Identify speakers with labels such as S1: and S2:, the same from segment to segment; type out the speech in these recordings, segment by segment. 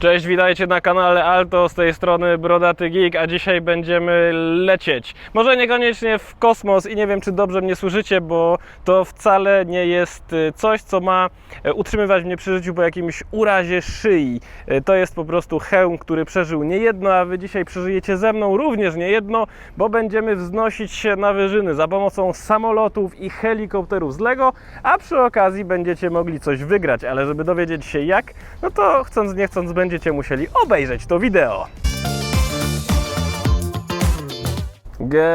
S1: Cześć, witajcie na kanale Alto, z tej strony Brodaty Geek, a dzisiaj będziemy lecieć. Może niekoniecznie w kosmos i nie wiem, czy dobrze mnie słyszycie, bo to wcale nie jest y, coś, co ma e, utrzymywać mnie przy życiu po jakimś urazie szyi. E, To jest po prostu hełm, który przeżył niejedno, a Wy dzisiaj przeżyjecie ze mną również niejedno, bo będziemy wznosić się na wyżyny za pomocą samolotów i helikopterów z Lego, a przy okazji będziecie mogli coś wygrać, ale żeby dowiedzieć się jak, no to chcąc nie chcąc będziecie musieli obejrzeć to wideo.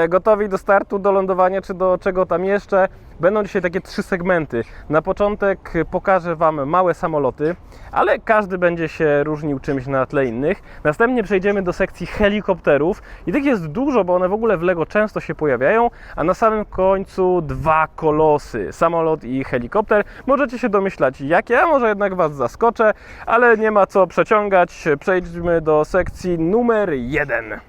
S1: Gotowi do startu, do lądowania, czy do czego tam jeszcze? Będą dzisiaj takie trzy segmenty. Na początek pokażę Wam małe samoloty, ale każdy będzie się różnił czymś na tle innych. Następnie przejdziemy do sekcji helikopterów i tych jest dużo, bo one w ogóle w Lego często się pojawiają, a na samym końcu dwa kolosy, samolot i helikopter. Możecie się domyślać jakie, a może jednak Was zaskoczę, ale nie ma co przeciągać. Przejdźmy do sekcji numer jeden.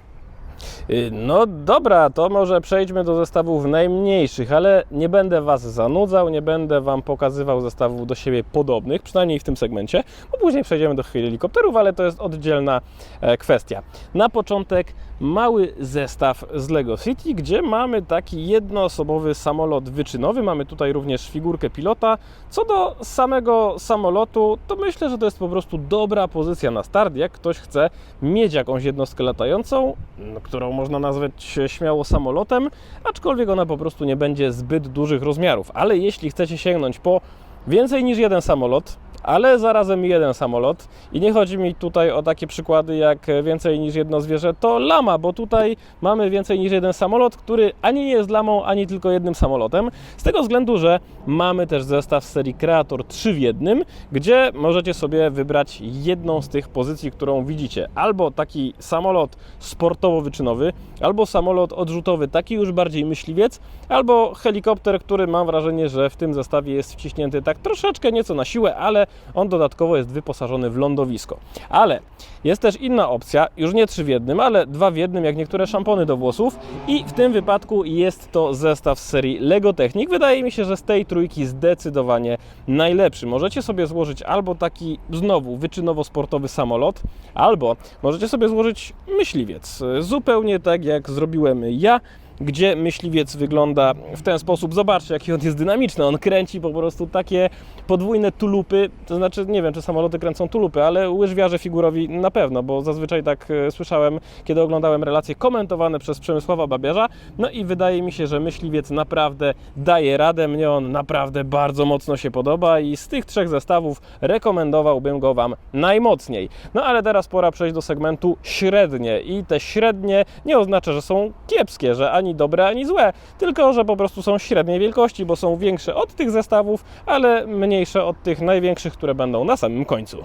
S1: Y, No dobra, to może przejdźmy do zestawów najmniejszych, ale nie będę Was zanudzał, nie będę Wam pokazywał zestawów do siebie podobnych, przynajmniej w tym segmencie, bo później przejdziemy do helikopterów, ale to jest oddzielna e, kwestia. Na początek mały zestaw z Lego City, gdzie mamy taki jednoosobowy samolot wyczynowy, mamy tutaj również figurkę pilota. Co do samego samolotu, to myślę, że to jest po prostu dobra pozycja na start, jak ktoś chce mieć jakąś jednostkę latającą, no, którą można nazwać śmiało samolotem, aczkolwiek ona po prostu nie będzie zbyt dużych rozmiarów. Ale jeśli chcecie sięgnąć po więcej niż jeden samolot, ale zarazem jeden samolot. I nie chodzi mi tutaj o takie przykłady jak więcej niż jedno zwierzę, to lama, bo tutaj mamy więcej niż jeden samolot, który ani nie jest lamą, ani tylko jednym samolotem. Z tego względu, że mamy też zestaw serii Creator 3 w jednym, gdzie możecie sobie wybrać jedną z tych pozycji, którą widzicie. Albo taki samolot sportowo-wyczynowy, albo samolot odrzutowy, taki już bardziej myśliwiec, albo helikopter, który mam wrażenie, że w tym zestawie jest wciśnięty tak troszeczkę nieco na siłę, ale on dodatkowo jest wyposażony w lądowisko. Ale jest też inna opcja, już nie trzy w jednym, ale dwa w jednym, jak niektóre szampony do włosów i w tym wypadku jest to zestaw z serii Lego Technic. Wydaje mi się, że z tej trójki zdecydowanie najlepszy. Możecie sobie złożyć albo taki znowu wyczynowo-sportowy samolot, albo możecie sobie złożyć myśliwiec. Zupełnie tak jak zrobiłem ja gdzie myśliwiec wygląda w ten sposób. Zobaczcie, jaki on jest dynamiczny. On kręci po prostu takie podwójne tulupy. To znaczy, nie wiem, czy samoloty kręcą tulupy, ale łyżwiarze figurowi na pewno, bo zazwyczaj tak e, słyszałem, kiedy oglądałem relacje komentowane przez Przemysława Babiarza. No i wydaje mi się, że myśliwiec naprawdę daje radę. Mnie on naprawdę bardzo mocno się podoba i z tych trzech zestawów rekomendowałbym go Wam najmocniej. No ale teraz pora przejść do segmentu średnie i te średnie nie oznacza, że są kiepskie, że ani dobre, ani złe, tylko że po prostu są średniej wielkości, bo są większe od tych zestawów, ale mniejsze od tych największych, które będą na samym końcu.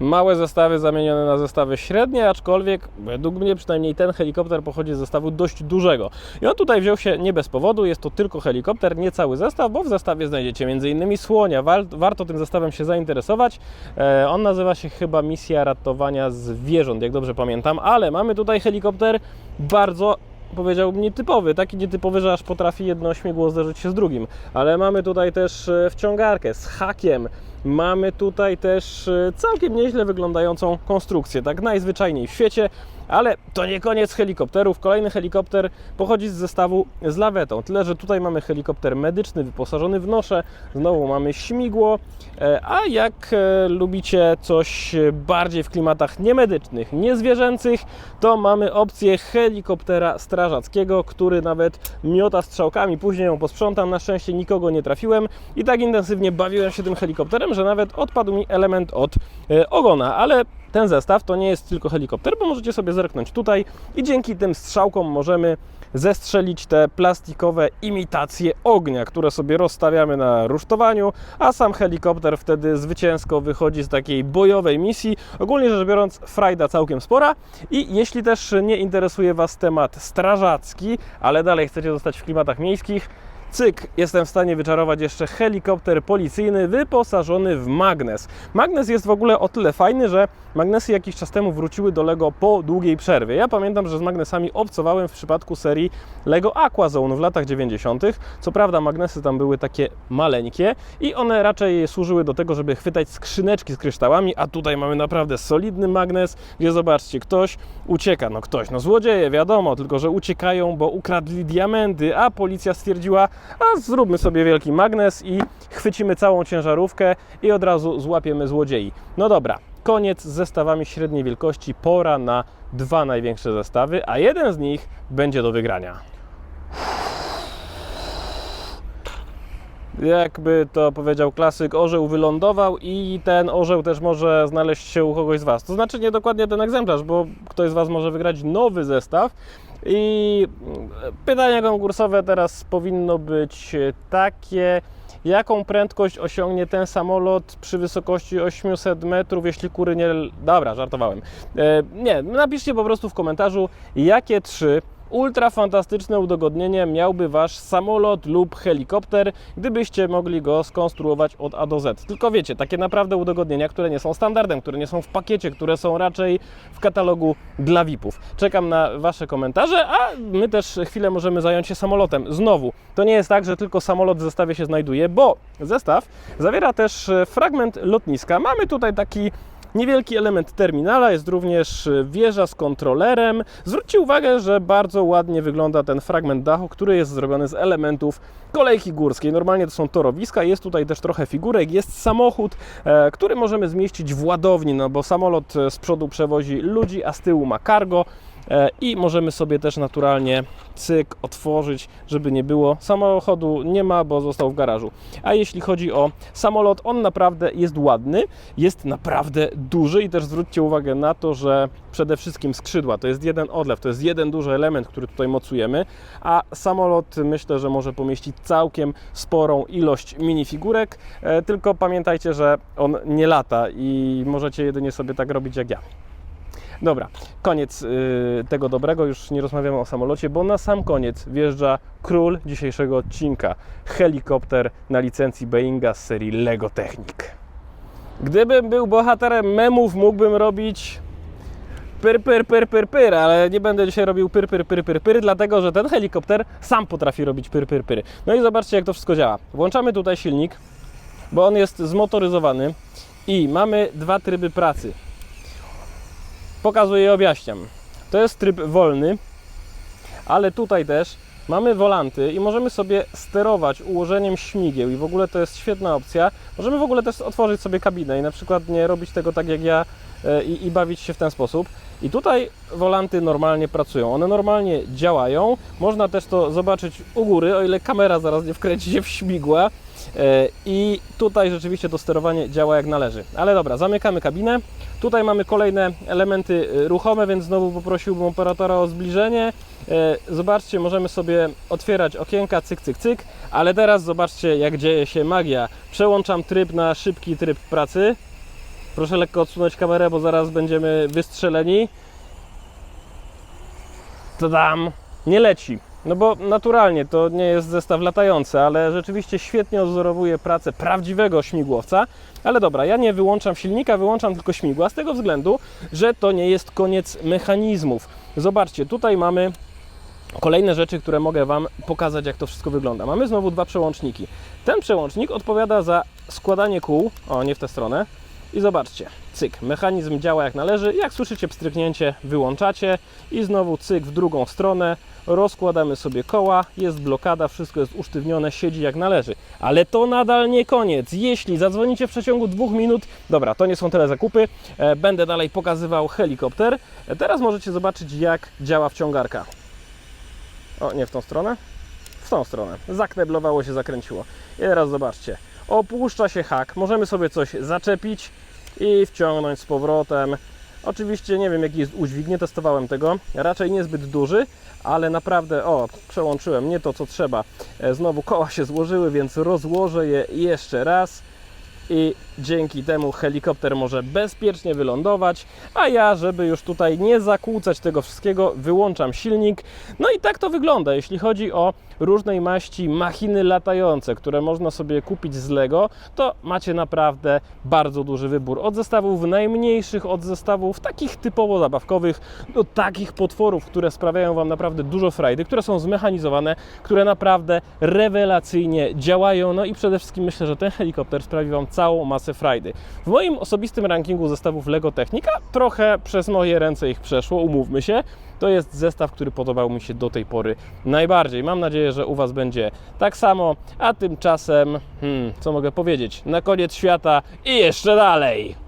S1: Małe zestawy zamienione na zestawy średnie, aczkolwiek według mnie przynajmniej ten helikopter pochodzi z zestawu dość dużego. I on tutaj wziął się nie bez powodu, jest to tylko helikopter, nie cały zestaw, bo w zestawie znajdziecie m.in. słonia. War- Warto tym zestawem się zainteresować. E, On nazywa się chyba Misja Ratowania Zwierząt, jak dobrze pamiętam, ale mamy tutaj helikopter bardzo powiedziałbym nietypowy, taki nietypowy, że aż potrafi jedno śmigło zderzyć się z drugim. Ale mamy tutaj też e, wciągarkę z hakiem, mamy tutaj też e, całkiem nieźle wyglądającą konstrukcję, tak najzwyczajniej w świecie, ale to nie koniec helikopterów. Kolejny helikopter pochodzi z zestawu z lawetą. Tyle, że tutaj mamy helikopter medyczny wyposażony w nosze, znowu mamy śmigło, e, a jak e, lubicie coś bardziej w klimatach niemedycznych, niezwierzęcych, to mamy opcję helikoptera strażackiego, który nawet miota strzałkami. Później ją posprzątam, na szczęście nikogo nie trafiłem i tak intensywnie bawiłem się tym helikopterem, że nawet odpadł mi element od e, ogona, ale ten zestaw to nie jest tylko helikopter, bo możecie sobie zerknąć tutaj i dzięki tym strzałkom możemy zestrzelić te plastikowe imitacje ognia, które sobie rozstawiamy na rusztowaniu, a sam helikopter wtedy zwycięsko wychodzi z takiej bojowej misji. Ogólnie rzecz biorąc, frajda całkiem spora i jeśli też nie interesuje Was temat strażacki, ale dalej chcecie zostać w klimatach miejskich, Cyk, jestem w stanie wyczarować jeszcze helikopter policyjny wyposażony w magnes. Magnes jest w ogóle o tyle fajny, że magnesy jakiś czas temu wróciły do Lego po długiej przerwie. Ja pamiętam, że z magnesami obcowałem w przypadku serii Lego Aquazone w latach 90. Co prawda magnesy tam były takie maleńkie i one raczej służyły do tego, żeby chwytać skrzyneczki z kryształami, a tutaj mamy naprawdę solidny magnes, gdzie zobaczcie, ktoś ucieka, no ktoś, no złodzieje, wiadomo, tylko że uciekają, bo ukradli diamenty, a policja stwierdziła, a zróbmy sobie wielki magnes i chwycimy całą ciężarówkę i od razu złapiemy złodziei. No dobra, koniec z zestawami średniej wielkości, pora na dwa największe zestawy, a jeden z nich będzie do wygrania. Jakby to powiedział klasyk, orzeł wylądował i ten orzeł też może znaleźć się u kogoś z Was. To znaczy nie dokładnie ten egzemplarz, bo ktoś z Was może wygrać nowy zestaw. I pytanie konkursowe teraz powinno być takie, jaką prędkość osiągnie ten samolot przy wysokości 800 metrów, jeśli kury nie... Dobra, żartowałem. E, nie, napiszcie po prostu w komentarzu, jakie trzy ultra fantastyczne udogodnienie miałby Wasz samolot lub helikopter, gdybyście mogli go skonstruować od A do Z. Tylko wiecie, takie naprawdę udogodnienia, które nie są standardem, które nie są w pakiecie, które są raczej w katalogu dla VIP-ów. Czekam na Wasze komentarze, a my też chwilę możemy zająć się samolotem. Znowu, to nie jest tak, że tylko samolot w zestawie się znajduje, bo zestaw zawiera też fragment lotniska. Mamy tutaj taki Niewielki element terminala jest również wieża z kontrolerem. Zwróćcie uwagę, że bardzo ładnie wygląda ten fragment dachu, który jest zrobiony z elementów kolejki górskiej. Normalnie to są torowiska, jest tutaj też trochę figurek, jest samochód, e, który możemy zmieścić w ładowni, no bo samolot e, z przodu przewozi ludzi, a z tyłu ma cargo. E, i możemy sobie też naturalnie cyk otworzyć, żeby nie było. Samochodu nie ma, bo został w garażu. A jeśli chodzi o samolot, on naprawdę jest ładny, jest naprawdę duży i też zwróćcie uwagę na to, że przede wszystkim skrzydła to jest jeden odlew, to jest jeden duży element, który tutaj mocujemy, a samolot myślę, że może pomieścić całkiem sporą ilość minifigurek, e, tylko pamiętajcie, że on nie lata i możecie jedynie sobie tak robić jak ja. Dobra, koniec y, tego dobrego, już nie rozmawiamy o samolocie, bo na sam koniec wjeżdża król dzisiejszego odcinka. Helikopter na licencji Boeinga z serii Lego Technic. Gdybym był bohaterem memów, mógłbym robić pyr, pyr, pyr, pyr, pyr, ale nie będę dzisiaj robił pyr, pyr, pyr, pyr, pyr, dlatego że ten helikopter sam potrafi robić pyr, pyr, pyr. No i zobaczcie, jak to wszystko działa. Włączamy tutaj silnik, bo on jest zmotoryzowany i mamy dwa tryby pracy pokazuję i objaśniam. To jest tryb wolny, ale tutaj też mamy wolanty i możemy sobie sterować ułożeniem śmigieł i w ogóle to jest świetna opcja. Możemy w ogóle też otworzyć sobie kabinę i na przykład nie robić tego tak jak ja e, i, i bawić się w ten sposób. I tutaj wolanty normalnie pracują, one normalnie działają. Można też to zobaczyć u góry, o ile kamera zaraz nie wkręci się w śmigła. E, I tutaj rzeczywiście to sterowanie działa jak należy. Ale dobra, zamykamy kabinę. Tutaj mamy kolejne elementy e, ruchome, więc znowu poprosiłbym operatora o zbliżenie. E, Zobaczcie, możemy sobie otwierać okienka, cyk, cyk, cyk, ale teraz zobaczcie, jak dzieje się magia. Przełączam tryb na szybki tryb pracy. Proszę lekko odsunąć kamerę, bo zaraz będziemy wystrzeleni. To dam. Nie leci. No bo naturalnie to nie jest zestaw latający, ale rzeczywiście świetnie odzorowuje pracę prawdziwego śmigłowca. Ale dobra, ja nie wyłączam silnika, wyłączam tylko śmigła z tego względu, że to nie jest koniec mechanizmów. Zobaczcie, tutaj mamy Kolejne rzeczy, które mogę Wam pokazać, jak to wszystko wygląda. Mamy znowu dwa przełączniki. Ten przełącznik odpowiada za składanie kół, o nie w tę stronę. I zobaczcie, cyk, mechanizm działa jak należy. Jak słyszycie pstryknięcie, wyłączacie i znowu cyk w drugą stronę. Rozkładamy sobie koła, jest blokada, wszystko jest usztywnione, siedzi jak należy. Ale to nadal nie koniec. Jeśli zadzwonicie w przeciągu dwóch minut, dobra, to nie są tyle zakupy, e, będę dalej pokazywał helikopter. E, teraz możecie zobaczyć, jak działa wciągarka. O, nie w tą stronę? W tą stronę. Zakneblowało się, zakręciło. I teraz zobaczcie. Opuszcza się hak. Możemy sobie coś zaczepić i wciągnąć z powrotem. Oczywiście nie wiem jaki jest udźwig, nie testowałem tego. Raczej niezbyt duży, ale naprawdę, o, przełączyłem nie to co trzeba. E, Znowu koła się złożyły, więc rozłożę je jeszcze raz. I dzięki temu helikopter może bezpiecznie wylądować, a ja, żeby już tutaj nie zakłócać tego wszystkiego, wyłączam silnik. No i tak to wygląda, jeśli chodzi o różnej maści machiny latające, które można sobie kupić z Lego, to macie naprawdę bardzo duży wybór. Od zestawów najmniejszych, od zestawów takich typowo zabawkowych, do takich potworów, które sprawiają Wam naprawdę dużo frajdy, które są zmechanizowane, które naprawdę rewelacyjnie działają. No i przede wszystkim myślę, że ten helikopter sprawi Wam całą masę frajdy. W moim osobistym rankingu zestawów Lego Technika trochę przez moje ręce ich przeszło, umówmy się. To jest zestaw, który podobał mi się do tej pory najbardziej. Mam nadzieję, że u Was będzie tak samo, a tymczasem, hmm, co mogę powiedzieć, na koniec świata i jeszcze dalej.